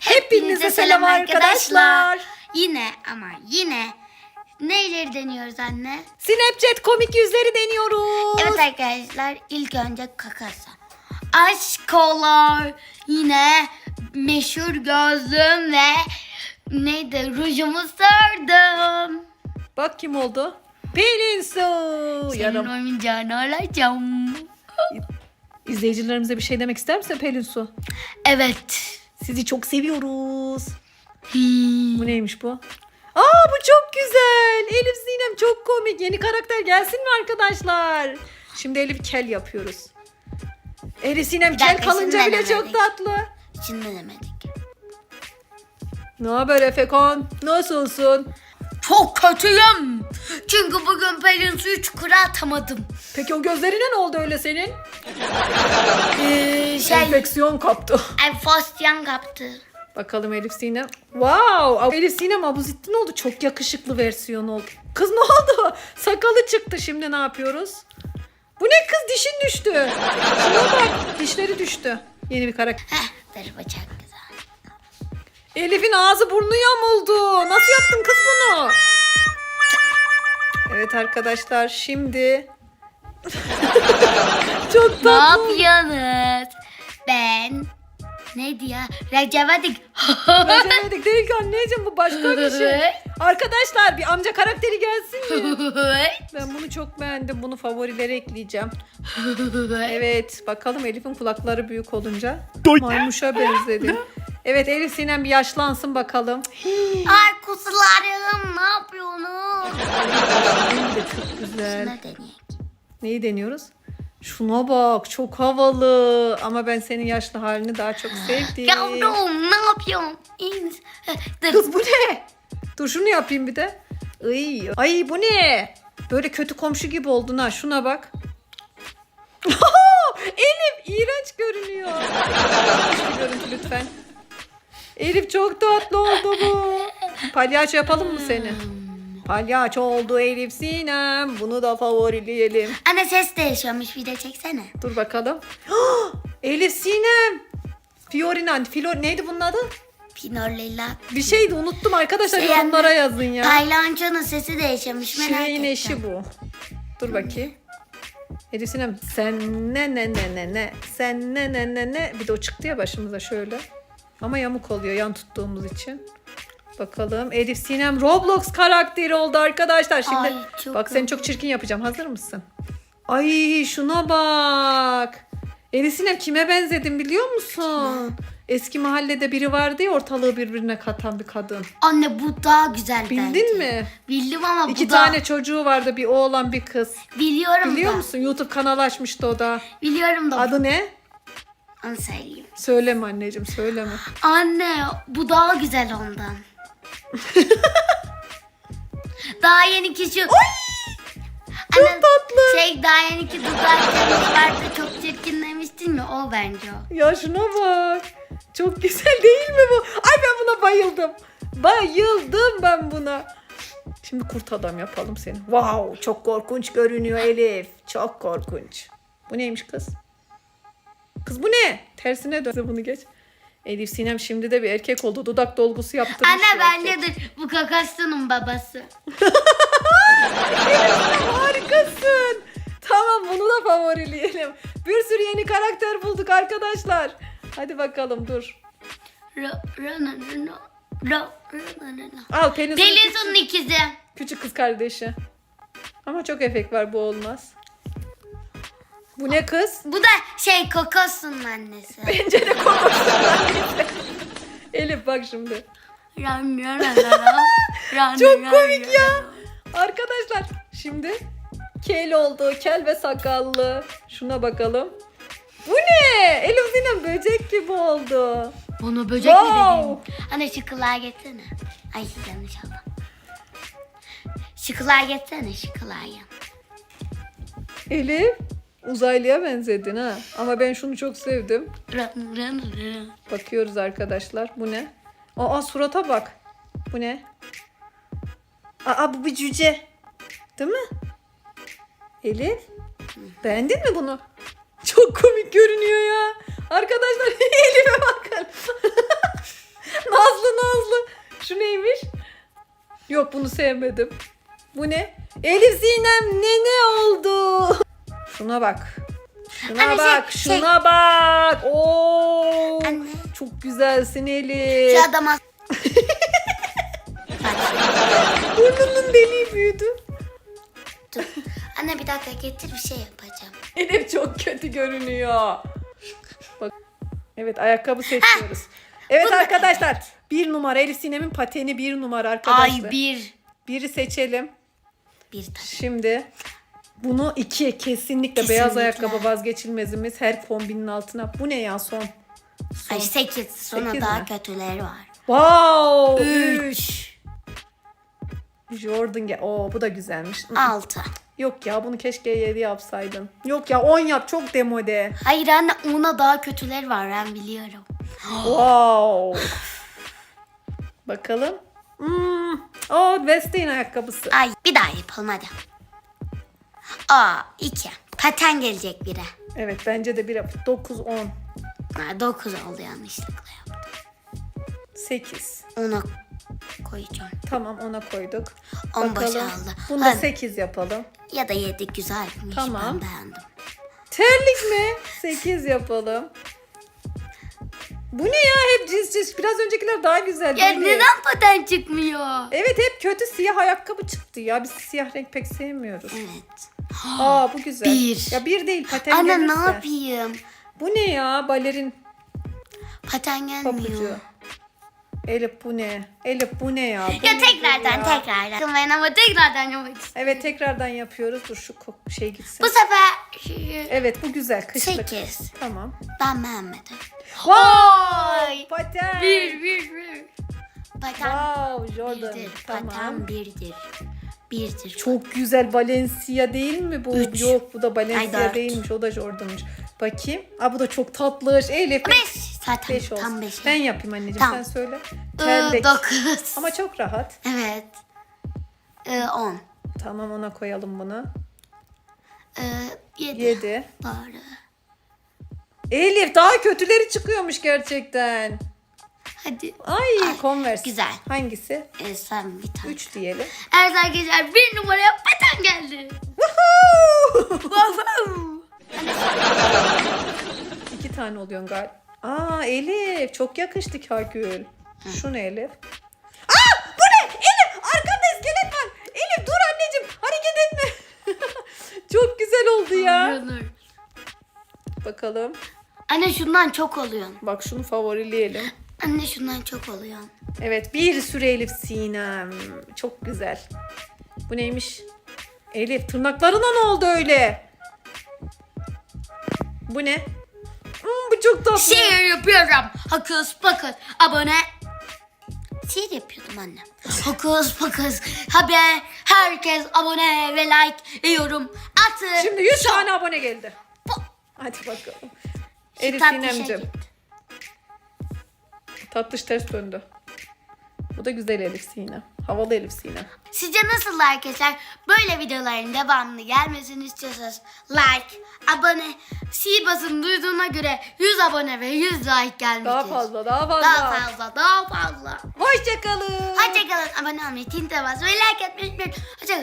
Hepinize selam arkadaşlar. Yine ama yine neyleri deniyoruz anne? Snapchat komik yüzleri deniyoruz. Evet arkadaşlar ilk önce kakası. Aşkolar yine meşhur gözlüğüm ve neydi rujumu sürdüm. Bak kim oldu? Pelin Su. Senin Yarım. oyuncağını alacağım. İzleyicilerimize bir şey demek ister misin Pelin Su? Evet. Sizi çok seviyoruz. Hmm. Bu neymiş bu? Aa bu çok güzel. Elif Sinem çok komik. Yeni karakter gelsin mi arkadaşlar? Şimdi Elif kel yapıyoruz. Elif Sinem kel kalınca bile çok tatlı. Şimdi demedik. Ne haber Efekan? Nasılsın? Çok kötüyüm. Çünkü bugün Pelin suyu çukura atamadım. Peki o gözlerine ne oldu öyle senin? Ee, şey, Enfeksiyon kaptı. enflasyon kaptı. Bakalım Elif Sinem. Wow! Elif Sinem Abuzittin oldu. Çok yakışıklı versiyon oldu. Kız ne oldu? Sakalı çıktı. Şimdi ne yapıyoruz? Bu ne kız? Dişin düştü. Şuna bak. Dişleri düştü. Yeni bir karakter. Heh, dur bu çok güzel. Elif'in ağzı burnu yamuldu. Nasıl yaptın kız bunu? Evet arkadaşlar şimdi çok Ne tatlı. yapıyorsunuz? Ben neydi ya? Recep'edik. Beceremedik değil ki anneciğim bu başka bir şey. Arkadaşlar bir amca karakteri gelsin mi? Ben bunu çok beğendim. Bunu favorilere ekleyeceğim. Evet bakalım Elif'in kulakları büyük olunca maymuşa benzedi. Evet Elif Sinem bir yaşlansın bakalım. Ay kuzularım ne yapıyorsunuz? Benim de çok güzel. Ne deneyek? Neyi deniyoruz? Şuna bak çok havalı ama ben senin yaşlı halini daha çok sevdim. Yavrum ne yapıyorsun? İyi misin? Kız bu ne? Dur şunu yapayım bir de. Ay, ay bu ne? Böyle kötü komşu gibi oldun ha şuna bak. Elif iğrenç görünüyor. Bir görüntü lütfen. Elif çok tatlı oldu bu. Palyaço yapalım mı seni? Palyaço oldu Elif Sinem. Bunu da favorileyelim. Anne ses değişiyormuş bir de çeksene. Dur bakalım. Elif Sinem. Fiorina, Flor neydi bunun adı? Pinorlilla. Bir şeydi unuttum arkadaşlar Şey yorumlara yazın ya. Taylanço'nun sesi değişiyormuş merak Şirin ettim. eşi bu. Dur bakayım. Elif Sinem sen ne ne ne ne ne sen ne ne ne ne bir de o çıktı ya başımıza şöyle. Ama yamuk oluyor yan tuttuğumuz için. Bakalım Elif Sinem Roblox karakteri oldu arkadaşlar. Şimdi Ay, çok bak seni çok çirkin yapacağım. Hazır mısın? Ay şuna bak. Elif Sinem kime benzedim biliyor musun? Eski mahallede biri vardı ya ortalığı birbirine katan bir kadın. Anne bu daha güzel Bildin bence. mi? Bildim ama İki bu da tane çocuğu vardı bir oğlan bir kız. biliyorum Biliyor da. musun? YouTube kanalı açmıştı o da. Biliyorum da. Adı ne? Onu söyleyeyim. Söyleme anneciğim söyleme. Anne bu daha güzel ondan. daha yeni kişi. Çok tatlı. Şey daha yeni ki dudaklarımız vardı çok çirkin demiştin ya o bence o. Ya şuna bak. Çok güzel değil mi bu? Ay ben buna bayıldım. Bayıldım ben buna. Şimdi kurt adam yapalım seni. Wow çok korkunç görünüyor Elif. Çok korkunç. Bu neymiş kız? Kız bu ne? Tersine dön. Bunu geç. Elif Sinem şimdi de bir erkek oldu. Dudak dolgusu yaptırmış. Anne bence de bu kakasının babası. Harikasın. Tamam bunu da favorileyelim. Bir sürü yeni karakter bulduk arkadaşlar. Hadi bakalım dur. Ra- Rana rana ra- rana rana. Al Pelin'in Pelin'in ikizi. küçük kız kardeşi. Ama çok efekt var bu olmaz. Bu ne kız? Bu da şey kokosunun annesi. Pencere kokusu. Elif bak şimdi. Ran Çok komik ya. Arkadaşlar şimdi kel oldu. Kel ve sakallı. Şuna bakalım. Bu ne? Elif Sinem böcek gibi oldu. Bana böcek mi Wow. dedin? Anne şu kulağa getsene. Ay yanlış oldu. Şu şu kulağa. Elif Uzaylıya benzedin ha. Ama ben şunu çok sevdim. Bakıyoruz arkadaşlar. Bu ne? Aa surata bak. Bu ne? Aa bu bir cüce. Değil mi? Elif. Beğendin mi bunu? Çok komik görünüyor ya. Arkadaşlar Elif'e bakın. nazlı nazlı. Şu neymiş? Yok bunu sevmedim. Bu ne? Elif Zinem nene oldu. Şuna bak. Şuna Anne, şey- bak. şey- Şuna bak. Oo. Anne. Çok güzelsin Elif. Şu adama... Burnunun deliği büyüdü. dur. Anne bir dakika getir bir şey yapacağım. Elif çok kötü görünüyor. Bak. Evet ayakkabı seçiyoruz. Evet Bunu- arkadaşlar. Bir numara Elif Sinem'in pateni bir numara arkadaşlar. Ay bir. Biri seçelim. Bir tane. Şimdi bunu ikiye kesinlikle, Kesinlikle. beyaz ayakkabı vazgeçilmezimiz her kombinin altına. Bu ne ya son? Ay sekiz. Sonra Sekiz daha mi? kötüleri var. Wow! Üç. 3. Jordan gel. Oo bu da güzelmiş. Altı. Yok ya bunu keşke 7 yapsaydın. Yok ya 10 yap çok demode. Hayır anne ona daha kötüleri var ben biliyorum. Wow. Bakalım. Hmm. O Westin ayakkabısı. Ay bir daha yapalım hadi. Aa iki. Paten gelecek bire. Evet bence de bir 9 10 Ha, dokuz oldu yanlışlıkla yaptım. 8. Ona koyacağım. Tamam ona koyduk. On Bakalım. boşaldı. Bunu da Hadi. 8 yapalım. Ya da yedi güzelmiş. Tamam. Ben beğendim. Terlik mi? 8 yapalım. Bu ne ya hep cins cins. Biraz öncekiler daha güzel Ya değil mi? neden paten çıkmıyor? Evet hep kötü siyah ayakkabı çıktı ya. Biz siyah renk pek sevmiyoruz. Evet. Aa bu güzel. Bir. Ya bir değil paten Anne gelirse. ne yapayım? Bu ne ya balerin Paten gelmiyor. papucu. Elif bu ne? Elif bu ne ya? Bu Ya nedir tekrardan ya? tekrardan. Ben ama tekrardan yapmak istiyorum. Evet tekrardan yapıyoruz. Dur şu ko- şey gitsin. Bu sefer Evet bu güzel kışlık. sekiz. Tamam. Ben beğenmedim. Wow! Paten. Bir bir bir. Paten Wow Jordan. birdir. Tamam. Paten birdir. Birdir. Çok güzel Balenciaga değil mi bu? Üç. Yok bu da Ay, Balenciaga dört. değilmiş. O da Jordan'mış. Bakayım. Aa bu da çok tatlış. Elif. Beş. Zaten 5 olsun. tam beş. Ben yapayım anneciğim Tamam. sen söyle. Ee. Dokuz. Ama çok rahat. Evet. Ee, on. Tamam ona koyalım bunu. Ee, yedi. 7. Doğru. Elif daha kötüleri çıkıyormuş gerçekten. Hadi. Ay, Ay, Converse. güzel. Hangisi? Ee, sen bir tane. 3 diyelim. Evet arkadaşlar bir numaraya paten geldi. İki tane oluyor galiba. Aa Elif çok yakıştı Kakül. Şu ne Elif? Aa bu ne? Elif arkanda iskelet var. Elif dur anneciğim hareket etme. çok güzel oldu ya. Bakalım. Anne şundan çok oluyor. Bak şunu favorileyelim. Anne şundan çok oluyor. Evet bir sürü Elif Sinem. Çok güzel. Bu neymiş? Elif tırnaklarına ne oldu öyle? Bu ne? Hmm, bu çok tatlı. Şiir yapıyorum. Hakus pokus. Abone. Şiir yapıyordum anne. Hokus pokus. Haber. Herkes abone ve like yorum atın. Şimdi 100 Çok- tane abone geldi. Hadi bakalım. Elif şey Sinem'cim. gitti. Tatlış ters döndü. Bu da güzel Elif Sinem. Havalı Elif Sinem. Sizce nasıl arkadaşlar? Böyle videoların devamlı gelmesini istiyorsanız like, abone, si basın duyduğuna göre 100 abone ve 100 like gelmiştir. Daha fazla daha fazla. Daha fazla, daha fazla. Hoşçakalın. Hoşçakalın. Abone olmayı, tinte bas ve like etmeyi unutmayın. Hoşçakalın.